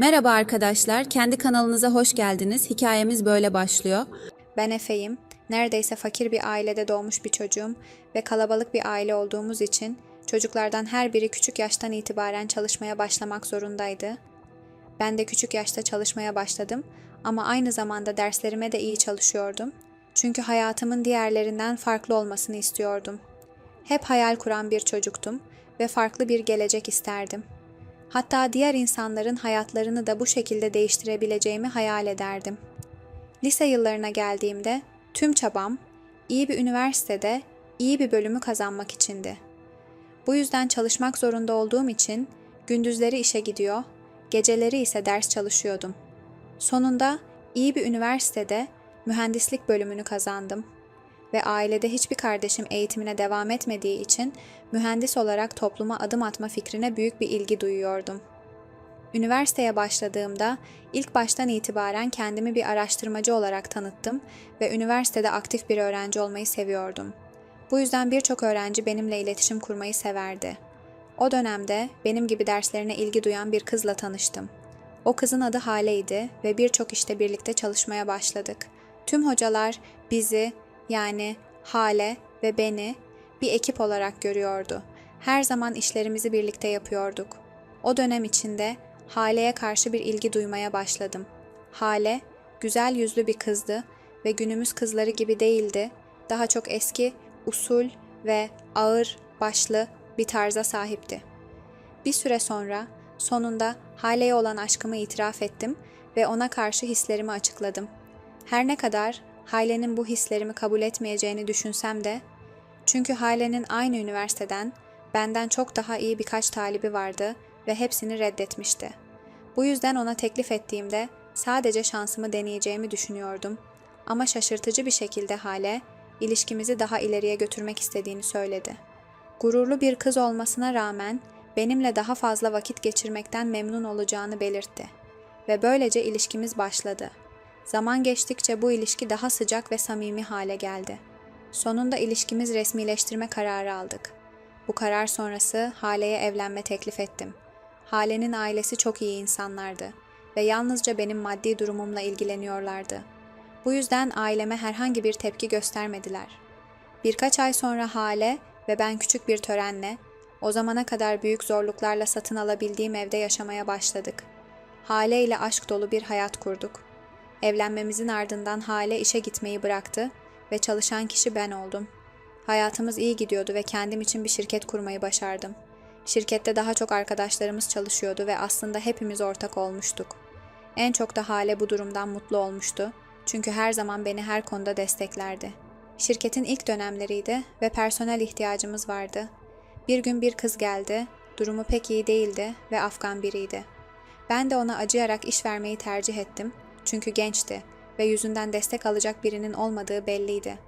Merhaba arkadaşlar, kendi kanalınıza hoş geldiniz. Hikayemiz böyle başlıyor. Ben Efe'yim. Neredeyse fakir bir ailede doğmuş bir çocuğum ve kalabalık bir aile olduğumuz için çocuklardan her biri küçük yaştan itibaren çalışmaya başlamak zorundaydı. Ben de küçük yaşta çalışmaya başladım ama aynı zamanda derslerime de iyi çalışıyordum. Çünkü hayatımın diğerlerinden farklı olmasını istiyordum. Hep hayal kuran bir çocuktum ve farklı bir gelecek isterdim. Hatta diğer insanların hayatlarını da bu şekilde değiştirebileceğimi hayal ederdim. Lise yıllarına geldiğimde tüm çabam iyi bir üniversitede iyi bir bölümü kazanmak içindi. Bu yüzden çalışmak zorunda olduğum için gündüzleri işe gidiyor, geceleri ise ders çalışıyordum. Sonunda iyi bir üniversitede mühendislik bölümünü kazandım ve ailede hiçbir kardeşim eğitimine devam etmediği için mühendis olarak topluma adım atma fikrine büyük bir ilgi duyuyordum. Üniversiteye başladığımda ilk baştan itibaren kendimi bir araştırmacı olarak tanıttım ve üniversitede aktif bir öğrenci olmayı seviyordum. Bu yüzden birçok öğrenci benimle iletişim kurmayı severdi. O dönemde benim gibi derslerine ilgi duyan bir kızla tanıştım. O kızın adı Hale'ydi ve birçok işte birlikte çalışmaya başladık. Tüm hocalar bizi yani Hale ve beni bir ekip olarak görüyordu. Her zaman işlerimizi birlikte yapıyorduk. O dönem içinde Hale'ye karşı bir ilgi duymaya başladım. Hale, güzel yüzlü bir kızdı ve günümüz kızları gibi değildi. Daha çok eski, usul ve ağır başlı bir tarza sahipti. Bir süre sonra sonunda Hale'ye olan aşkımı itiraf ettim ve ona karşı hislerimi açıkladım. Her ne kadar Hale'nin bu hislerimi kabul etmeyeceğini düşünsem de çünkü Hale'nin aynı üniversiteden benden çok daha iyi birkaç talibi vardı ve hepsini reddetmişti. Bu yüzden ona teklif ettiğimde sadece şansımı deneyeceğimi düşünüyordum. Ama şaşırtıcı bir şekilde Hale, ilişkimizi daha ileriye götürmek istediğini söyledi. Gururlu bir kız olmasına rağmen benimle daha fazla vakit geçirmekten memnun olacağını belirtti. Ve böylece ilişkimiz başladı. Zaman geçtikçe bu ilişki daha sıcak ve samimi hale geldi. Sonunda ilişkimiz resmileştirme kararı aldık. Bu karar sonrası Hale'ye evlenme teklif ettim. Hale'nin ailesi çok iyi insanlardı ve yalnızca benim maddi durumumla ilgileniyorlardı. Bu yüzden aileme herhangi bir tepki göstermediler. Birkaç ay sonra Hale ve ben küçük bir törenle, o zamana kadar büyük zorluklarla satın alabildiğim evde yaşamaya başladık. Hale ile aşk dolu bir hayat kurduk. Evlenmemizin ardından Hale işe gitmeyi bıraktı ve çalışan kişi ben oldum. Hayatımız iyi gidiyordu ve kendim için bir şirket kurmayı başardım. Şirkette daha çok arkadaşlarımız çalışıyordu ve aslında hepimiz ortak olmuştuk. En çok da Hale bu durumdan mutlu olmuştu. Çünkü her zaman beni her konuda desteklerdi. Şirketin ilk dönemleriydi ve personel ihtiyacımız vardı. Bir gün bir kız geldi, durumu pek iyi değildi ve Afgan biriydi. Ben de ona acıyarak iş vermeyi tercih ettim çünkü gençti ve yüzünden destek alacak birinin olmadığı belliydi.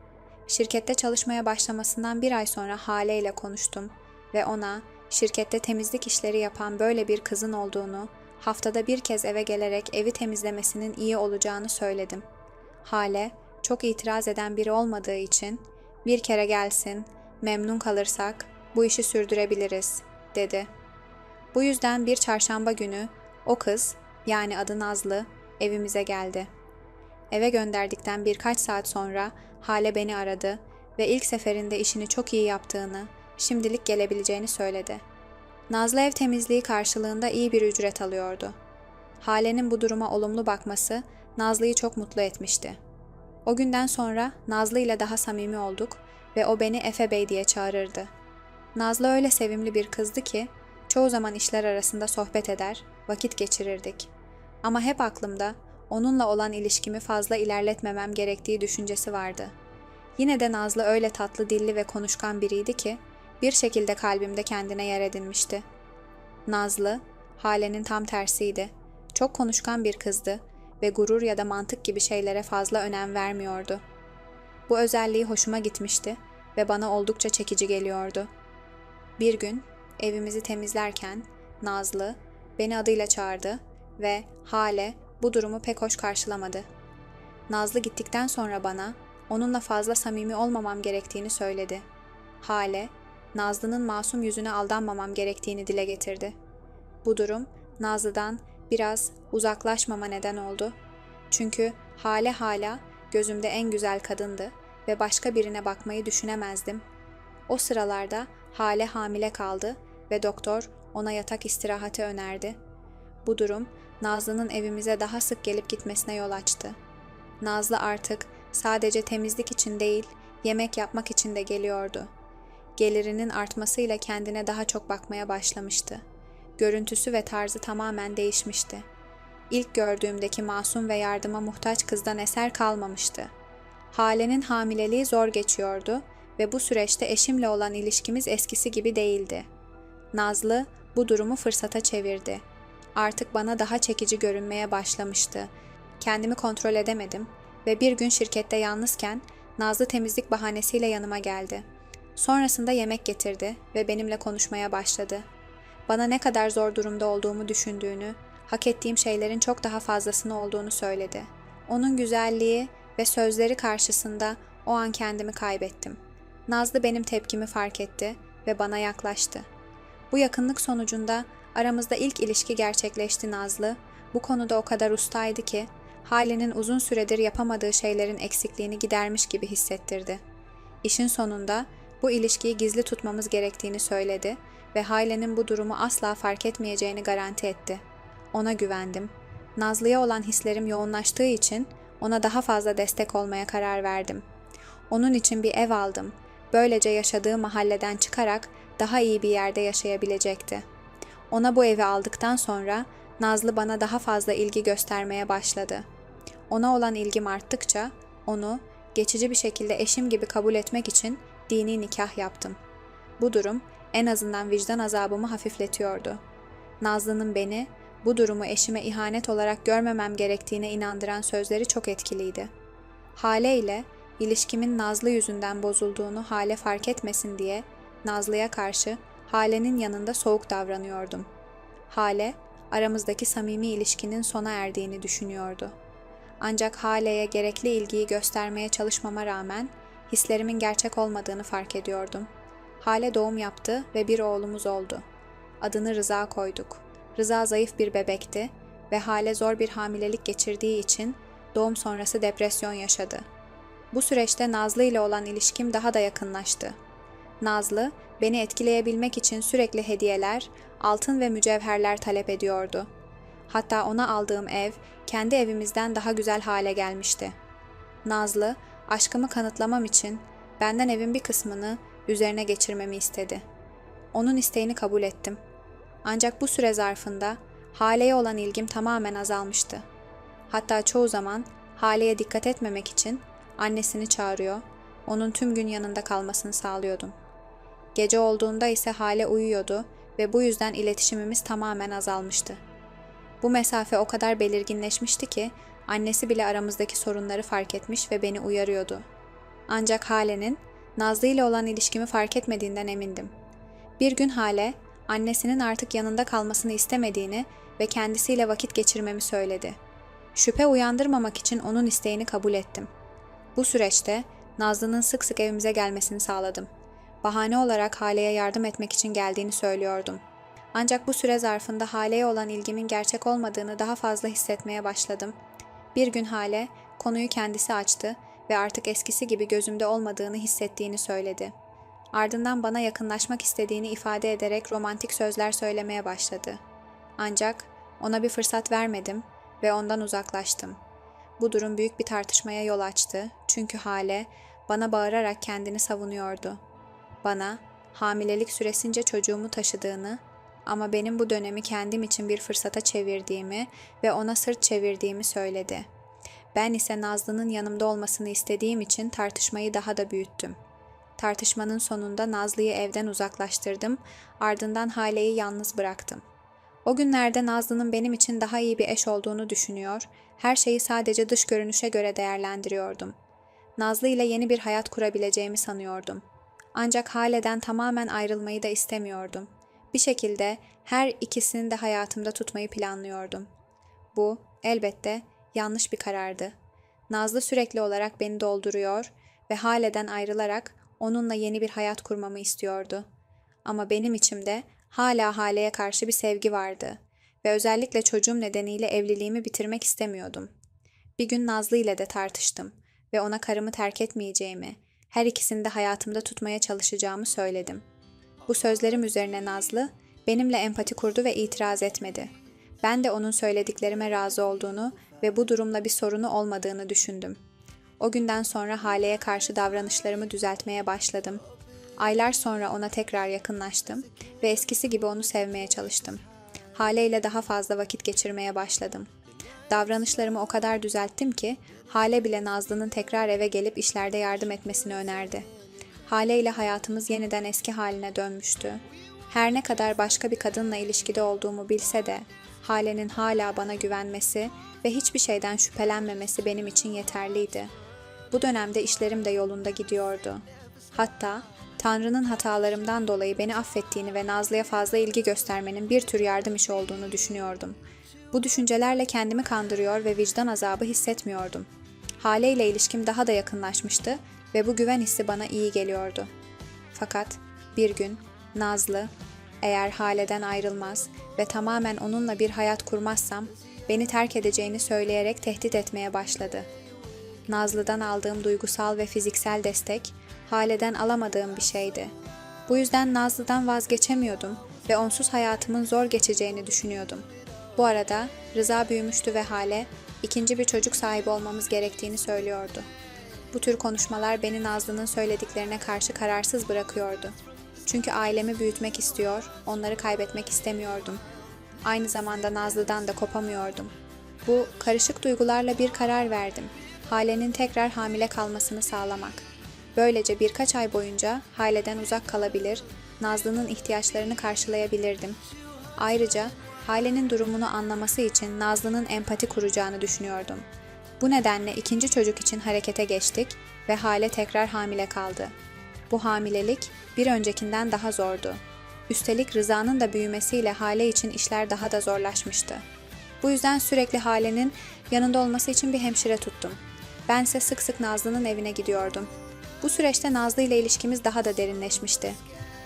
Şirkette çalışmaya başlamasından bir ay sonra Hale ile konuştum ve ona şirkette temizlik işleri yapan böyle bir kızın olduğunu, haftada bir kez eve gelerek evi temizlemesinin iyi olacağını söyledim. Hale, çok itiraz eden biri olmadığı için bir kere gelsin, memnun kalırsak bu işi sürdürebiliriz, dedi. Bu yüzden bir çarşamba günü o kız, yani adı Nazlı, evimize geldi. Eve gönderdikten birkaç saat sonra Hale beni aradı ve ilk seferinde işini çok iyi yaptığını, şimdilik gelebileceğini söyledi. Nazlı ev temizliği karşılığında iyi bir ücret alıyordu. Hale'nin bu duruma olumlu bakması Nazlı'yı çok mutlu etmişti. O günden sonra Nazlı ile daha samimi olduk ve o beni Efe Bey diye çağırırdı. Nazlı öyle sevimli bir kızdı ki çoğu zaman işler arasında sohbet eder, vakit geçirirdik. Ama hep aklımda onunla olan ilişkimi fazla ilerletmemem gerektiği düşüncesi vardı. Yine de Nazlı öyle tatlı dilli ve konuşkan biriydi ki bir şekilde kalbimde kendine yer edinmişti. Nazlı, Hale'nin tam tersiydi. Çok konuşkan bir kızdı ve gurur ya da mantık gibi şeylere fazla önem vermiyordu. Bu özelliği hoşuma gitmişti ve bana oldukça çekici geliyordu. Bir gün evimizi temizlerken Nazlı beni adıyla çağırdı ve Hale bu durumu pek hoş karşılamadı. Nazlı gittikten sonra bana onunla fazla samimi olmamam gerektiğini söyledi. Hale, Nazlı'nın masum yüzüne aldanmamam gerektiğini dile getirdi. Bu durum Nazlı'dan biraz uzaklaşmama neden oldu. Çünkü hale hala gözümde en güzel kadındı ve başka birine bakmayı düşünemezdim. O sıralarda Hale hamile kaldı ve doktor ona yatak istirahati önerdi. Bu durum Nazlı'nın evimize daha sık gelip gitmesine yol açtı. Nazlı artık sadece temizlik için değil, yemek yapmak için de geliyordu. Gelirinin artmasıyla kendine daha çok bakmaya başlamıştı. Görüntüsü ve tarzı tamamen değişmişti. İlk gördüğümdeki masum ve yardıma muhtaç kızdan eser kalmamıştı. Hale'nin hamileliği zor geçiyordu ve bu süreçte eşimle olan ilişkimiz eskisi gibi değildi. Nazlı bu durumu fırsata çevirdi. Artık bana daha çekici görünmeye başlamıştı. Kendimi kontrol edemedim ve bir gün şirkette yalnızken Nazlı temizlik bahanesiyle yanıma geldi. Sonrasında yemek getirdi ve benimle konuşmaya başladı. Bana ne kadar zor durumda olduğumu düşündüğünü, hak ettiğim şeylerin çok daha fazlasını olduğunu söyledi. Onun güzelliği ve sözleri karşısında o an kendimi kaybettim. Nazlı benim tepkimi fark etti ve bana yaklaştı. Bu yakınlık sonucunda aramızda ilk ilişki gerçekleşti Nazlı. Bu konuda o kadar ustaydı ki Hale'nin uzun süredir yapamadığı şeylerin eksikliğini gidermiş gibi hissettirdi. İşin sonunda bu ilişkiyi gizli tutmamız gerektiğini söyledi ve Hale'nin bu durumu asla fark etmeyeceğini garanti etti. Ona güvendim. Nazlı'ya olan hislerim yoğunlaştığı için ona daha fazla destek olmaya karar verdim. Onun için bir ev aldım. Böylece yaşadığı mahalleden çıkarak daha iyi bir yerde yaşayabilecekti. Ona bu evi aldıktan sonra Nazlı bana daha fazla ilgi göstermeye başladı. Ona olan ilgim arttıkça onu geçici bir şekilde eşim gibi kabul etmek için dini nikah yaptım. Bu durum en azından vicdan azabımı hafifletiyordu. Nazlı'nın beni bu durumu eşime ihanet olarak görmemem gerektiğine inandıran sözleri çok etkiliydi. Hale ile ilişkimin Nazlı yüzünden bozulduğunu Hale fark etmesin diye Nazlı'ya karşı Hale'nin yanında soğuk davranıyordum. Hale, aramızdaki samimi ilişkinin sona erdiğini düşünüyordu. Ancak Hale'ye gerekli ilgiyi göstermeye çalışmama rağmen hislerimin gerçek olmadığını fark ediyordum. Hale doğum yaptı ve bir oğlumuz oldu. Adını Rıza koyduk. Rıza zayıf bir bebekti ve Hale zor bir hamilelik geçirdiği için doğum sonrası depresyon yaşadı. Bu süreçte Nazlı ile olan ilişkim daha da yakınlaştı. Nazlı, beni etkileyebilmek için sürekli hediyeler, altın ve mücevherler talep ediyordu. Hatta ona aldığım ev, kendi evimizden daha güzel hale gelmişti. Nazlı, aşkımı kanıtlamam için benden evin bir kısmını üzerine geçirmemi istedi. Onun isteğini kabul ettim. Ancak bu süre zarfında Hale'ye olan ilgim tamamen azalmıştı. Hatta çoğu zaman Hale'ye dikkat etmemek için annesini çağırıyor, onun tüm gün yanında kalmasını sağlıyordum. Gece olduğunda ise Hale uyuyordu ve bu yüzden iletişimimiz tamamen azalmıştı. Bu mesafe o kadar belirginleşmişti ki annesi bile aramızdaki sorunları fark etmiş ve beni uyarıyordu. Ancak Hale'nin Nazlı ile olan ilişkimi fark etmediğinden emindim. Bir gün Hale, annesinin artık yanında kalmasını istemediğini ve kendisiyle vakit geçirmemi söyledi. Şüphe uyandırmamak için onun isteğini kabul ettim. Bu süreçte Nazlı'nın sık sık evimize gelmesini sağladım. Bahane olarak Hale'ye yardım etmek için geldiğini söylüyordum. Ancak bu süre zarfında Hale'ye olan ilgimin gerçek olmadığını daha fazla hissetmeye başladım. Bir gün Hale konuyu kendisi açtı ve artık eskisi gibi gözümde olmadığını hissettiğini söyledi. Ardından bana yakınlaşmak istediğini ifade ederek romantik sözler söylemeye başladı. Ancak ona bir fırsat vermedim ve ondan uzaklaştım. Bu durum büyük bir tartışmaya yol açtı çünkü Hale bana bağırarak kendini savunuyordu. Bana hamilelik süresince çocuğumu taşıdığını ama benim bu dönemi kendim için bir fırsata çevirdiğimi ve ona sırt çevirdiğimi söyledi. Ben ise Nazlı'nın yanımda olmasını istediğim için tartışmayı daha da büyüttüm. Tartışmanın sonunda Nazlı'yı evden uzaklaştırdım, ardından Hale'yi yalnız bıraktım. O günlerde Nazlı'nın benim için daha iyi bir eş olduğunu düşünüyor, her şeyi sadece dış görünüşe göre değerlendiriyordum. Nazlı ile yeni bir hayat kurabileceğimi sanıyordum. Ancak Hale'den tamamen ayrılmayı da istemiyordum. Bir şekilde her ikisini de hayatımda tutmayı planlıyordum. Bu elbette yanlış bir karardı. Nazlı sürekli olarak beni dolduruyor ve Hale'den ayrılarak onunla yeni bir hayat kurmamı istiyordu. Ama benim içimde hala Hale'ye karşı bir sevgi vardı ve özellikle çocuğum nedeniyle evliliğimi bitirmek istemiyordum. Bir gün Nazlı ile de tartıştım ve ona karımı terk etmeyeceğimi, her ikisini de hayatımda tutmaya çalışacağımı söyledim. Bu sözlerim üzerine Nazlı benimle empati kurdu ve itiraz etmedi. Ben de onun söylediklerime razı olduğunu ve bu durumla bir sorunu olmadığını düşündüm. O günden sonra Hale'ye karşı davranışlarımı düzeltmeye başladım. Aylar sonra ona tekrar yakınlaştım ve eskisi gibi onu sevmeye çalıştım. Hale ile daha fazla vakit geçirmeye başladım. Davranışlarımı o kadar düzelttim ki Hale bile Nazlı'nın tekrar eve gelip işlerde yardım etmesini önerdi. Hale ile hayatımız yeniden eski haline dönmüştü. Her ne kadar başka bir kadınla ilişkide olduğumu bilse de Hale'nin hala bana güvenmesi ve hiçbir şeyden şüphelenmemesi benim için yeterliydi. Bu dönemde işlerim de yolunda gidiyordu. Hatta Tanrı'nın hatalarımdan dolayı beni affettiğini ve Nazlı'ya fazla ilgi göstermenin bir tür yardım işi olduğunu düşünüyordum. Bu düşüncelerle kendimi kandırıyor ve vicdan azabı hissetmiyordum. Hale ile ilişkim daha da yakınlaşmıştı ve bu güven hissi bana iyi geliyordu. Fakat bir gün Nazlı eğer Hale'den ayrılmaz ve tamamen onunla bir hayat kurmazsam beni terk edeceğini söyleyerek tehdit etmeye başladı. Nazlı'dan aldığım duygusal ve fiziksel destek Hale'den alamadığım bir şeydi. Bu yüzden Nazlı'dan vazgeçemiyordum ve onsuz hayatımın zor geçeceğini düşünüyordum. Bu arada Rıza büyümüştü ve Hale ikinci bir çocuk sahibi olmamız gerektiğini söylüyordu. Bu tür konuşmalar beni Nazlı'nın söylediklerine karşı kararsız bırakıyordu. Çünkü ailemi büyütmek istiyor, onları kaybetmek istemiyordum. Aynı zamanda Nazlı'dan da kopamıyordum. Bu karışık duygularla bir karar verdim. Hale'nin tekrar hamile kalmasını sağlamak. Böylece birkaç ay boyunca Hale'den uzak kalabilir, Nazlı'nın ihtiyaçlarını karşılayabilirdim. Ayrıca Hale'nin durumunu anlaması için Nazlı'nın empati kuracağını düşünüyordum. Bu nedenle ikinci çocuk için harekete geçtik ve Hale tekrar hamile kaldı. Bu hamilelik bir öncekinden daha zordu. Üstelik Rıza'nın da büyümesiyle Hale için işler daha da zorlaşmıştı. Bu yüzden sürekli Hale'nin yanında olması için bir hemşire tuttum. Bense sık sık Nazlı'nın evine gidiyordum. Bu süreçte Nazlı ile ilişkimiz daha da derinleşmişti.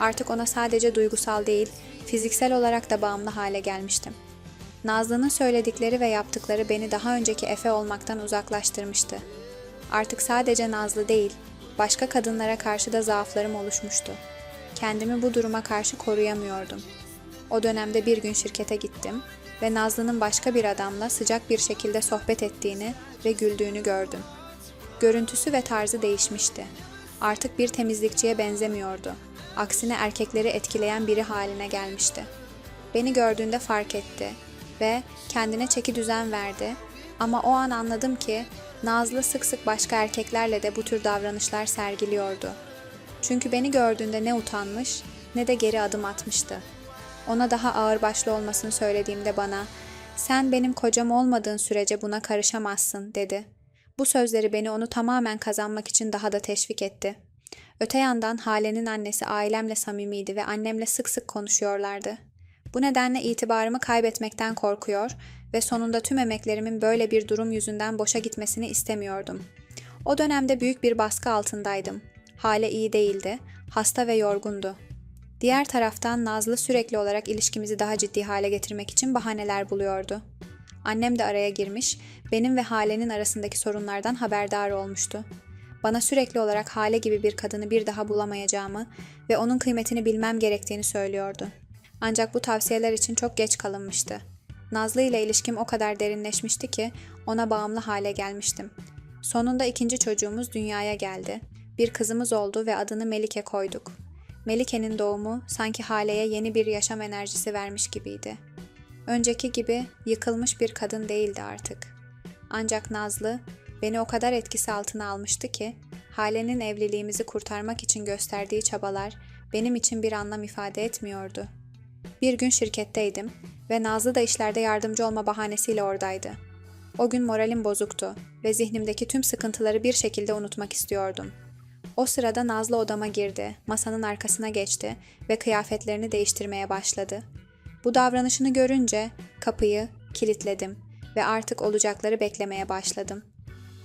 Artık ona sadece duygusal değil, fiziksel olarak da bağımlı hale gelmiştim. Nazlı'nın söyledikleri ve yaptıkları beni daha önceki Efe olmaktan uzaklaştırmıştı. Artık sadece Nazlı değil, başka kadınlara karşı da zaaflarım oluşmuştu. Kendimi bu duruma karşı koruyamıyordum. O dönemde bir gün şirkete gittim ve Nazlı'nın başka bir adamla sıcak bir şekilde sohbet ettiğini ve güldüğünü gördüm. Görüntüsü ve tarzı değişmişti. Artık bir temizlikçiye benzemiyordu. Aksine erkekleri etkileyen biri haline gelmişti. Beni gördüğünde fark etti ve kendine çeki düzen verdi ama o an anladım ki Nazlı sık sık başka erkeklerle de bu tür davranışlar sergiliyordu. Çünkü beni gördüğünde ne utanmış ne de geri adım atmıştı. Ona daha ağırbaşlı olmasını söylediğimde bana "Sen benim kocam olmadığın sürece buna karışamazsın." dedi. Bu sözleri beni onu tamamen kazanmak için daha da teşvik etti. Öte yandan Hale'nin annesi ailemle samimiydi ve annemle sık sık konuşuyorlardı. Bu nedenle itibarımı kaybetmekten korkuyor ve sonunda tüm emeklerimin böyle bir durum yüzünden boşa gitmesini istemiyordum. O dönemde büyük bir baskı altındaydım. Hale iyi değildi, hasta ve yorgundu. Diğer taraftan Nazlı sürekli olarak ilişkimizi daha ciddi hale getirmek için bahaneler buluyordu. Annem de araya girmiş, benim ve Hale'nin arasındaki sorunlardan haberdar olmuştu. Bana sürekli olarak Hale gibi bir kadını bir daha bulamayacağımı ve onun kıymetini bilmem gerektiğini söylüyordu. Ancak bu tavsiyeler için çok geç kalınmıştı. Nazlı ile ilişkim o kadar derinleşmişti ki ona bağımlı hale gelmiştim. Sonunda ikinci çocuğumuz dünyaya geldi. Bir kızımız oldu ve adını Melike koyduk. Melike'nin doğumu sanki Hale'ye yeni bir yaşam enerjisi vermiş gibiydi. Önceki gibi yıkılmış bir kadın değildi artık. Ancak Nazlı beni o kadar etkisi altına almıştı ki Hale'nin evliliğimizi kurtarmak için gösterdiği çabalar benim için bir anlam ifade etmiyordu. Bir gün şirketteydim ve Nazlı da işlerde yardımcı olma bahanesiyle oradaydı. O gün moralim bozuktu ve zihnimdeki tüm sıkıntıları bir şekilde unutmak istiyordum. O sırada Nazlı odama girdi, masanın arkasına geçti ve kıyafetlerini değiştirmeye başladı. Bu davranışını görünce kapıyı kilitledim ve artık olacakları beklemeye başladım.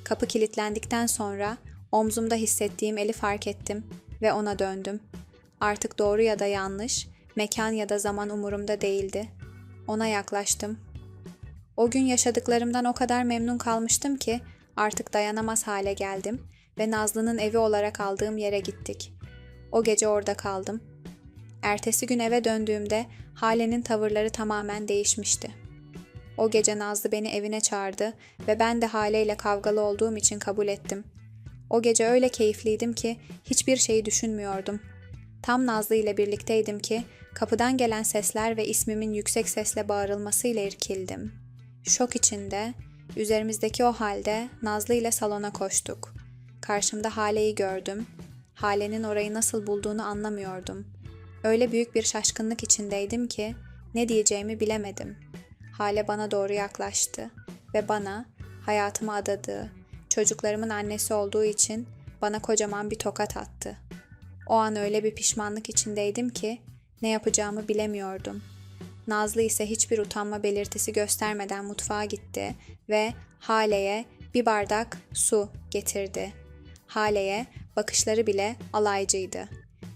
Kapı kilitlendikten sonra omzumda hissettiğim eli fark ettim ve ona döndüm. Artık doğru ya da yanlış, mekan ya da zaman umurumda değildi. Ona yaklaştım. O gün yaşadıklarımdan o kadar memnun kalmıştım ki artık dayanamaz hale geldim ve Nazlı'nın evi olarak aldığım yere gittik. O gece orada kaldım. Ertesi gün eve döndüğümde Hale'nin tavırları tamamen değişmişti. O gece Nazlı beni evine çağırdı ve ben de Hale ile kavgalı olduğum için kabul ettim. O gece öyle keyifliydim ki hiçbir şeyi düşünmüyordum. Tam Nazlı ile birlikteydim ki kapıdan gelen sesler ve ismimin yüksek sesle bağırılmasıyla irkildim. Şok içinde, üzerimizdeki o halde Nazlı ile salona koştuk. Karşımda Hale'yi gördüm. Hale'nin orayı nasıl bulduğunu anlamıyordum. Öyle büyük bir şaşkınlık içindeydim ki ne diyeceğimi bilemedim. Hale bana doğru yaklaştı ve bana hayatıma adadığı, çocuklarımın annesi olduğu için bana kocaman bir tokat attı. O an öyle bir pişmanlık içindeydim ki ne yapacağımı bilemiyordum. Nazlı ise hiçbir utanma belirtisi göstermeden mutfağa gitti ve Hale'ye bir bardak su getirdi. Hale'ye bakışları bile alaycıydı.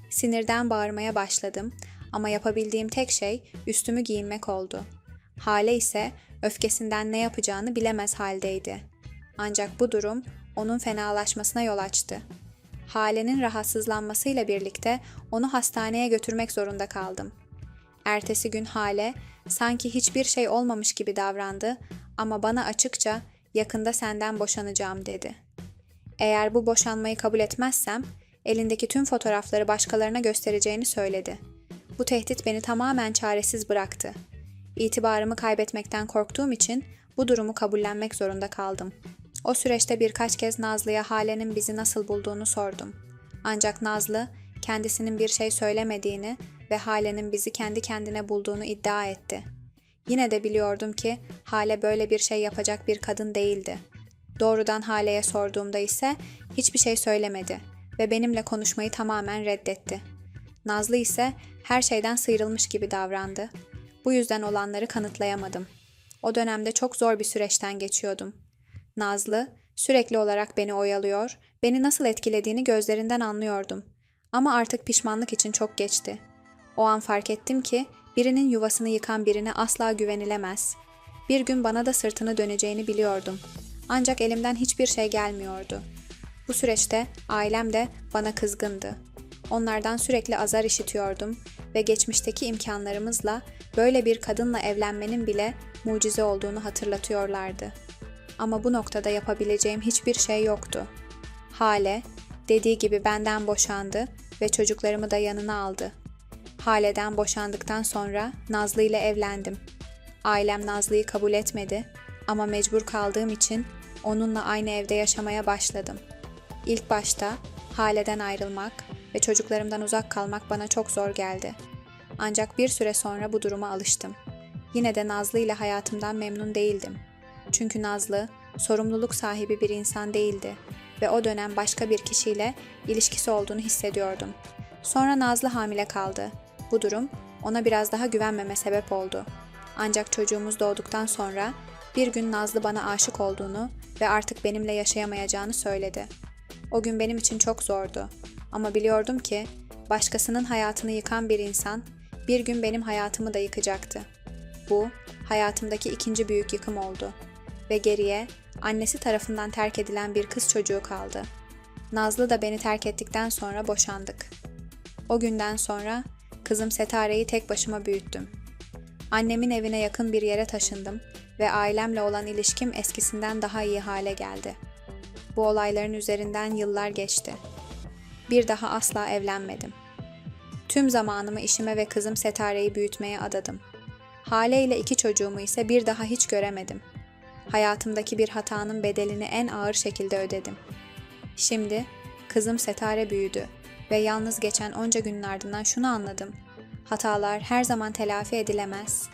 Sinirden bağırmaya başladım ama yapabildiğim tek şey üstümü giyinmek oldu. Hale ise öfkesinden ne yapacağını bilemez haldeydi. Ancak bu durum onun fenalaşmasına yol açtı. Hale'nin rahatsızlanmasıyla birlikte onu hastaneye götürmek zorunda kaldım. Ertesi gün Hale sanki hiçbir şey olmamış gibi davrandı ama bana açıkça yakında senden boşanacağım dedi. Eğer bu boşanmayı kabul etmezsem elindeki tüm fotoğrafları başkalarına göstereceğini söyledi. Bu tehdit beni tamamen çaresiz bıraktı. İtibarımı kaybetmekten korktuğum için bu durumu kabullenmek zorunda kaldım. O süreçte birkaç kez Nazlı'ya Hale'nin bizi nasıl bulduğunu sordum. Ancak Nazlı kendisinin bir şey söylemediğini ve Hale'nin bizi kendi kendine bulduğunu iddia etti. Yine de biliyordum ki Hale böyle bir şey yapacak bir kadın değildi. Doğrudan Hale'ye sorduğumda ise hiçbir şey söylemedi ve benimle konuşmayı tamamen reddetti. Nazlı ise her şeyden sıyrılmış gibi davrandı. Bu yüzden olanları kanıtlayamadım. O dönemde çok zor bir süreçten geçiyordum. Nazlı sürekli olarak beni oyalıyor, beni nasıl etkilediğini gözlerinden anlıyordum. Ama artık pişmanlık için çok geçti. O an fark ettim ki birinin yuvasını yıkan birine asla güvenilemez. Bir gün bana da sırtını döneceğini biliyordum. Ancak elimden hiçbir şey gelmiyordu. Bu süreçte ailem de bana kızgındı. Onlardan sürekli azar işitiyordum ve geçmişteki imkanlarımızla böyle bir kadınla evlenmenin bile mucize olduğunu hatırlatıyorlardı. Ama bu noktada yapabileceğim hiçbir şey yoktu. Hale, dediği gibi benden boşandı ve çocuklarımı da yanına aldı. Hale'den boşandıktan sonra Nazlı ile evlendim. Ailem Nazlı'yı kabul etmedi ama mecbur kaldığım için onunla aynı evde yaşamaya başladım. İlk başta Hale'den ayrılmak ve çocuklarımdan uzak kalmak bana çok zor geldi. Ancak bir süre sonra bu duruma alıştım. Yine de Nazlı ile hayatımdan memnun değildim. Çünkü Nazlı sorumluluk sahibi bir insan değildi ve o dönem başka bir kişiyle ilişkisi olduğunu hissediyordum. Sonra Nazlı hamile kaldı. Bu durum ona biraz daha güvenmeme sebep oldu. Ancak çocuğumuz doğduktan sonra bir gün Nazlı bana aşık olduğunu ve artık benimle yaşayamayacağını söyledi. O gün benim için çok zordu. Ama biliyordum ki başkasının hayatını yıkan bir insan bir gün benim hayatımı da yıkacaktı. Bu hayatımdaki ikinci büyük yıkım oldu ve geriye annesi tarafından terk edilen bir kız çocuğu kaldı. Nazlı da beni terk ettikten sonra boşandık. O günden sonra kızım Setare'yi tek başıma büyüttüm. Annemin evine yakın bir yere taşındım ve ailemle olan ilişkim eskisinden daha iyi hale geldi. Bu olayların üzerinden yıllar geçti. Bir daha asla evlenmedim. Tüm zamanımı işime ve kızım Setare'yi büyütmeye adadım. Hale ile iki çocuğumu ise bir daha hiç göremedim. Hayatımdaki bir hatanın bedelini en ağır şekilde ödedim. Şimdi kızım Setare büyüdü ve yalnız geçen onca günün ardından şunu anladım. Hatalar her zaman telafi edilemez.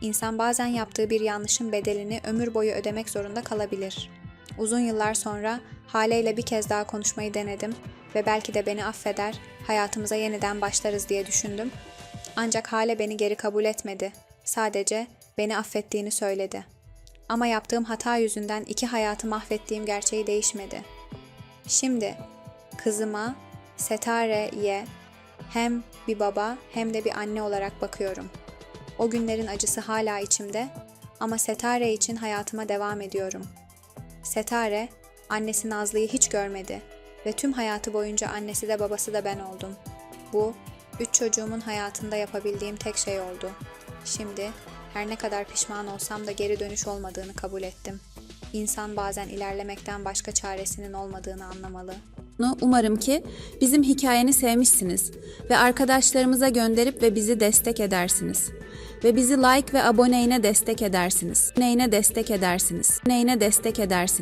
İnsan bazen yaptığı bir yanlışın bedelini ömür boyu ödemek zorunda kalabilir. Uzun yıllar sonra Hale ile bir kez daha konuşmayı denedim ve belki de beni affeder, hayatımıza yeniden başlarız diye düşündüm. Ancak Hale beni geri kabul etmedi. Sadece beni affettiğini söyledi. Ama yaptığım hata yüzünden iki hayatı mahvettiğim gerçeği değişmedi. Şimdi kızıma, Setare'ye hem bir baba hem de bir anne olarak bakıyorum. O günlerin acısı hala içimde ama Setare için hayatıma devam ediyorum. Setare, annesi Nazlı'yı hiç görmedi ve tüm hayatı boyunca annesi de babası da ben oldum. Bu, üç çocuğumun hayatında yapabildiğim tek şey oldu. Şimdi, her ne kadar pişman olsam da geri dönüş olmadığını kabul ettim. İnsan bazen ilerlemekten başka çaresinin olmadığını anlamalı. Umarım ki bizim hikayeni sevmişsiniz ve arkadaşlarımıza gönderip ve bizi destek edersiniz. Ve bizi like ve aboneyine destek edersiniz. Neyine destek edersiniz. Neyine destek edersiniz.